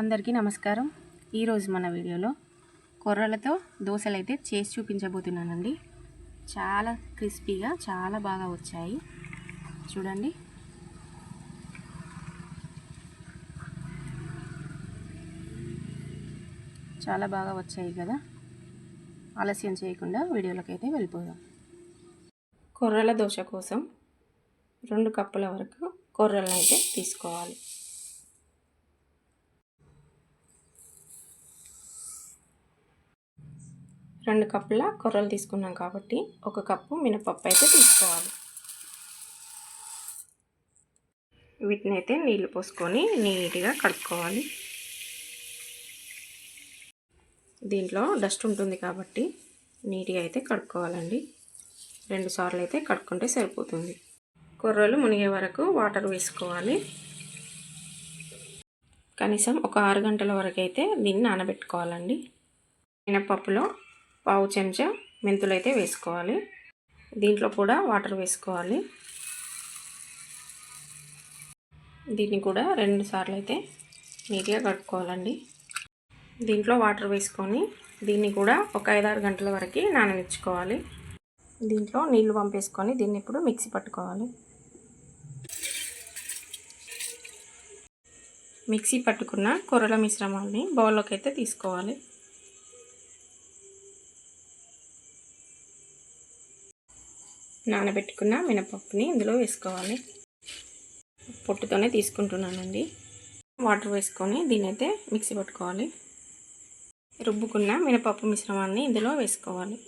అందరికీ నమస్కారం. ఈరోజు మన వీడియోలో కొర్రలతో దోశలు అయితే చేసి చూపించబోతున్నానండి. చాలా క్రిస్పీగా చాలా బాగా వచ్చాయి. చూడండి. చాలా బాగా వచ్చాయి కదా. ఆలస్యం చేయకుండా వీడియోలకైతే వెళ్ళిపోదాం. కొర్రల దోశ కోసం రెండు కప్పుల వరకు కొర్రలను అయితే తీసుకోవాలి. రెండు కప్పుల కొర్రలు తీసుకున్నాం కాబట్టి ఒక కప్పు మినపప్పు అయితే తీసుకోవాలి. వీటిని అయితే నీళ్ళు పోసుకొని నీట్గా కడుక్కోవాలి. దీంట్లో డస్ట్ ఉంటుంది కాబట్టి నీట్గా అయితే కడుక్కోవాలండి. రెండు సార్లు అయితే కడుక్కుంటే సరిపోతుంది. కొర్రలు మునిగే వరకు వాటర్ వేసుకోవాలి. కనీసం ఒక ఆరు గంటల వరకు అయితే దీన్ని నానబెట్టుకోవాలండి. మినపప్పులో పావు చెంచా మెంతులు అయితే వేసుకోవాలి. దీంట్లో కూడా వాటర్ వేసుకోవాలి. దీన్ని కూడా రెండు సార్లు అయితే నీట్గా కడుక్కోవాలండి. దీంట్లో వాటర్ వేసుకొని దీన్ని కూడా ఒక ఐదారు గంటల వరకు నాననిచ్చుకోవాలి. దీంట్లో నీళ్ళు పంపేసుకొని దీన్ని ఇప్పుడు మిక్సీ పట్టుకోవాలి. మిక్సీ పట్టుకున్న కొర్రల మిశ్రమాన్ని బౌల్లోకి అయితే తీసుకోవాలి. నానబెట్టుకున్న మినపప్పుని ఇందులో వేసుకోవాలి. పొట్టుతోనే తీసుకుంటున్నానండి. వాటర్ వేసుకొని దీని అయితే మిక్సీ పట్టుకోవాలి. రుబ్బుకున్న మినపప్పు మిశ్రమాన్ని ఇందులో వేసుకోవాలి.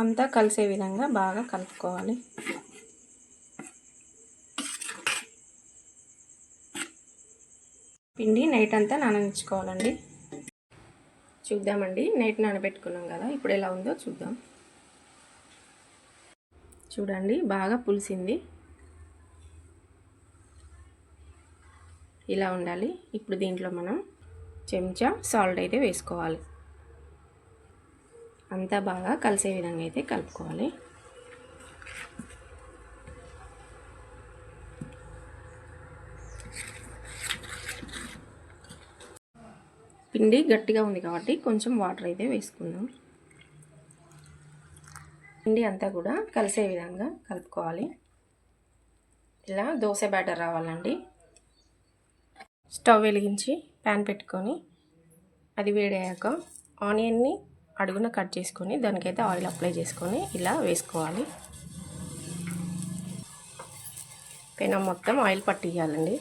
అంతా కలిసే విధంగా బాగా కలుపుకోవాలి. పిండి నైట్ అంతా నాననిచ్చుకోవాలండి. చూద్దామండి. నైట్ నానబెట్టుకున్నాం కదా ఇప్పుడు ఎలా ఉందో చూద్దాం. చూడండి బాగా పులిసింది. ఇలా ఉండాలి. ఇప్పుడు దీంట్లో మనం చెంచా సాల్ట్ అయితే వేసుకోవాలి. అంతా బాగా కలిసే విధంగా అయితే కలుపుకోవాలి. పిండి గట్టిగా ఉంది కాబట్టి కొంచెం వాటర్ అయితే వేసుకుందాం. పిండి అంతా కూడా కలిసే విధంగా కలుపుకోవాలి. ఇలా దోశ బ్యాటర్ రావాలండి. స్టవ్ వెలిగించి ప్యాన్ పెట్టుకొని అది వేడయ్యాక ఆనియన్ని అడుగున కట్ చేసుకొని దానికైతే ఆయిల్ అప్లై చేసుకొని ఇలా వేసుకోవాలి. పెనం మొత్తం ఆయిల్ పట్టియాలండి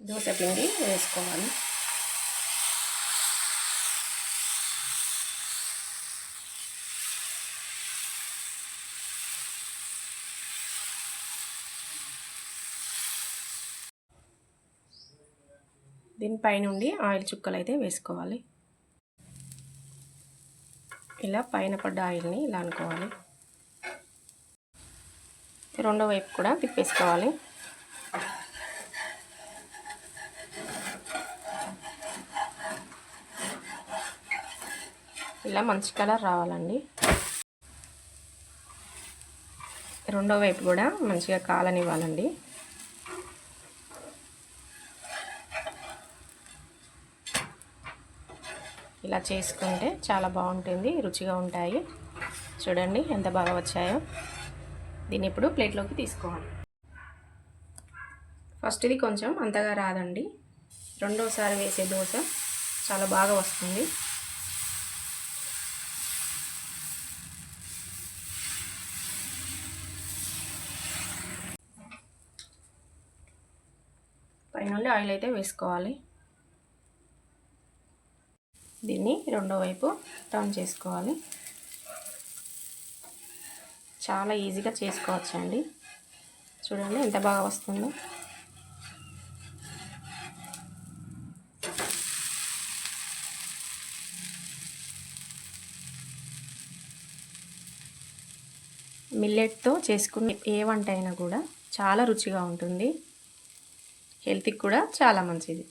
దోశ పిండి వేసుకోవాలి. దీనిపై నుండి ఆయిల్ చుక్కలు అయితే వేసుకోవాలి. ఇలా పైన పడ్డ ఆయిల్ని ఇలా అనుకోవాలి. రెండో వైపు కూడా తిప్పేసుకోవాలి. ఇలా మంచి కలర్ రావాలండి. రెండో వైపు కూడా మంచిగా కాలనివ్వాలండి. ఇలా చేసుకుంటే చాలా బాగుంటుంది రుచిగా ఉంటాయి. చూడండి ఎంత బాగా వచ్చాయో. దీన్ని ఇప్పుడు ప్లేట్లోకి తీసుకోవాలి. ఫస్ట్ ఇది కొంచెం అంతగా రాదండి. రెండోసారి వేసే దోశ చాలా బాగా వస్తుంది. మళ్ళీ ఆయిల్ అయితే వేసుకోవాలి. దీన్ని రెండో వైపు టర్న్ చేసుకోవాలి. చాలా ఈజీగా చేసుకోవచ్చు అండి చూడండి ఎంత బాగా వస్తుందో. మిల్లెట్తో చేసుకునే ఏ వంట అయినా కూడా చాలా రుచిగా ఉంటుంది. హెల్త్కి కూడా చాలా మంచిది.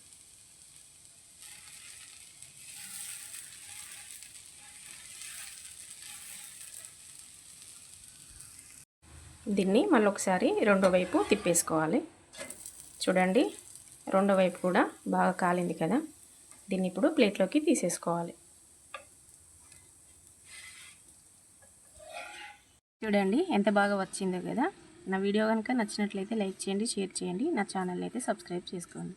దీన్ని మళ్ళీ ఒకసారి రెండో వైపు తిప్పేసుకోవాలి. చూడండి రెండో వైపు కూడా బాగా కాలింది కదా. దీన్ని ఇప్పుడు ప్లేట్లోకి తీసేసుకోవాలి. చూడండి ఎంత బాగా వచ్చిందో కదా. నా వీడియో కనుక నచ్చినట్లయితే లైక్ చేయండి షేర్ చేయండి. నా ఛానల్ అయితే సబ్స్క్రైబ్ చేసుకోండి.